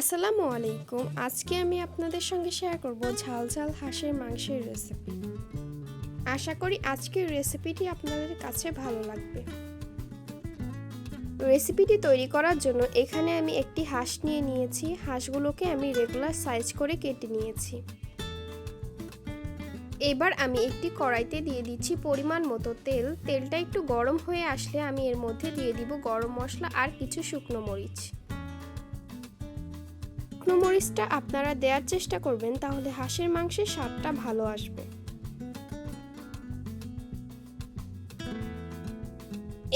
আসসালামু আলাইকুম। আজকে আমি আপনাদের সঙ্গে শেয়ার করব ঝাল ঝাল হাঁসের মাংসের রেসিপি আশা করি আজকের রেসিপিটি আপনাদের কাছে ভালো লাগবে। রেসিপিটি তৈরি করার জন্য এখানে আমি একটি হাঁস নিয়ে নিয়েছি। হাঁসগুলোকে আমি রেগুলার সাইজ করে কেটে নিয়েছি। এবার আমি একটি কড়াইতে দিয়ে দিচ্ছি পরিমাণ মতো তেল। তেলটা একটু গরম হয়ে আসলে আমি এর মধ্যে দিয়ে দিব গরম মশলা আর কিছু শুকনো মরিচ। মরিচটা আপনারা দেওয়ার চেষ্টা করবেন, তাহলে হাঁসের মাংসের স্বাদটা ভালো আসবে।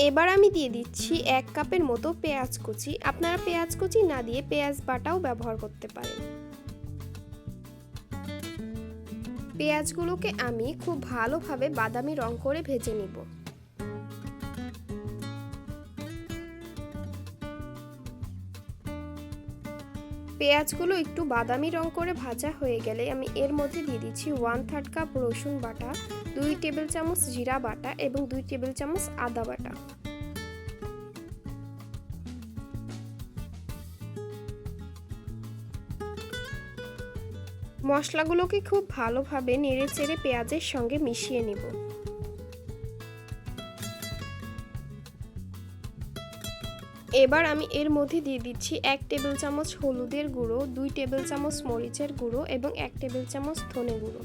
এবার আমি দিয়ে দিচ্ছি এক কাপের মতো পেঁয়াজ কুচি। আপনারা পেঁয়াজ কুচি না দিয়ে পেঁয়াজ বাটাও ব্যবহার করতে পারেন। পেঁয়াজগুলোকে আমি খুব ভালোভাবে বাদামি রং করে ভেজে নিব। পেঁয়াজগুলো একটু বাদামি রং করে ভাজা হয়ে গেলে আমি এর মধ্যে দিয়ে দিচ্ছি ওয়ান থার্ড কাপ রসুন বাটা, দুই টেবিল চামচ জিরা বাটা এবং দুই টেবিল চামচ আদা বাটা। মশলাগুলোকে খুব ভালোভাবে নেড়ে চেড়ে পেঁয়াজের সঙ্গে মিশিয়ে নিব। এবার আমি এর মধ্যে দিয়ে দিচ্ছি এক টেবিল চামচ হলুদের গুঁড়ো, দুই টেবিল চামচ মরিচের গুঁড়ো এবং এক টেবিল চামচ ধনে গুঁড়ো।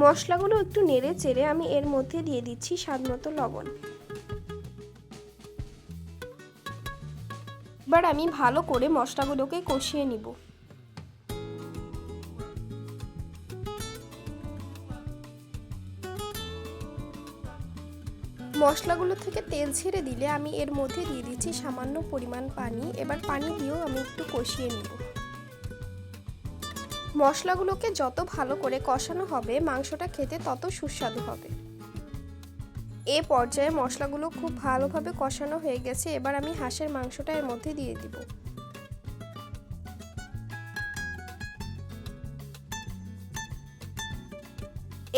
মশলাগুলো একটু নেড়ে চেড়ে আমি এর মধ্যে দিয়ে দিচ্ছি স্বাদ মতো লবণ। এবার আমি ভালো করে মশলাগুলোকে কষিয়ে নিব। মশলাগুলো থেকে তেল ছেড়ে দিলে আমি এর মধ্যে দিয়ে দিচ্ছি সামান্য পরিমাণ পানি। এবার পানি দিয়েও আমি একটু কষিয়ে নিব। মশলাগুলোকে যত ভালো করে কষানো হবে, মাংসটা খেতে তত সুস্বাদু হবে। এ পর্যায়ে মশলাগুলো খুব ভালোভাবে কষানো হয়ে গেছে। এবার আমি হাঁসের মাংসটা এর মধ্যে দিয়ে দিব।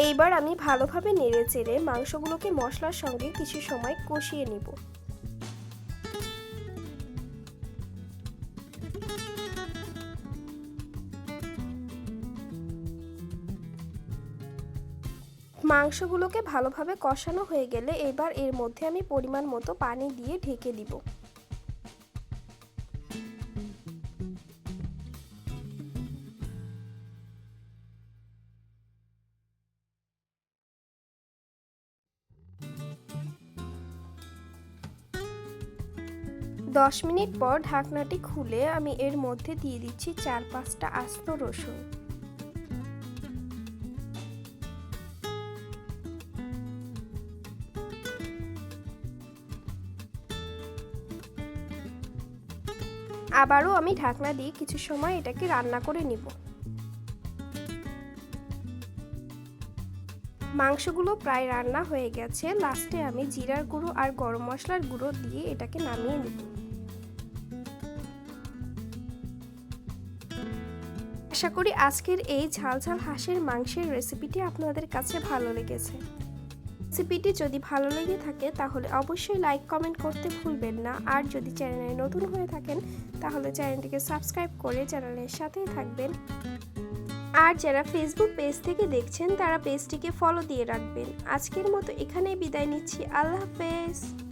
এইবার আমি ভালোভাবে নেড়ে চেড়ে মাংসগুলোকে মশলার সঙ্গে কিছু সময় কষিয়ে নিব। মাংসগুলোকে ভালোভাবে কষানো হয়ে গেলে এবার এর মধ্যে আমি পরিমাণ মতো পানি দিয়ে ঢেকে দিব। দশ মিনিট পর ঢাকনাটি খুলে আমি এর মধ্যে দিয়ে দিচ্ছি চার পাঁচটা আস্ত রসুন। আবারও আমি ঢাকনা দিয়ে কিছু সময় এটাকে রান্না করে নিব। মাংসগুলো প্রায় রান্না হয়ে গেছে, লাস্টে আমি জিরার গুঁড়ো আর গরম মশলার গুঁড়ো দিয়ে এটাকে নামিয়ে নিব। আশা করি আজকের এই ঝাল ঝাল হাঁসের মাংসের রেসিপিটি আপনাদের কাছে ভালো লেগেছে। রেসিপিটি যদি ভালো লেগে থাকে, তাহলে অবশ্যই লাইক কমেন্ট করতে ভুলবেন না। আর যদি চ্যানেলে নতুন হয়ে থাকেন, তাহলে চ্যানেলটিকে সাবস্ক্রাইব করে চ্যানেলের সাথেই থাকবেন। আর যারা ফেসবুক পেজ থেকে দেখছেন, তারা পেজটিকে ফলো দিয়ে রাখবেন। আজকের মতো এখানেই বিদায় নিচ্ছি। আল্লাহ হাফেজ।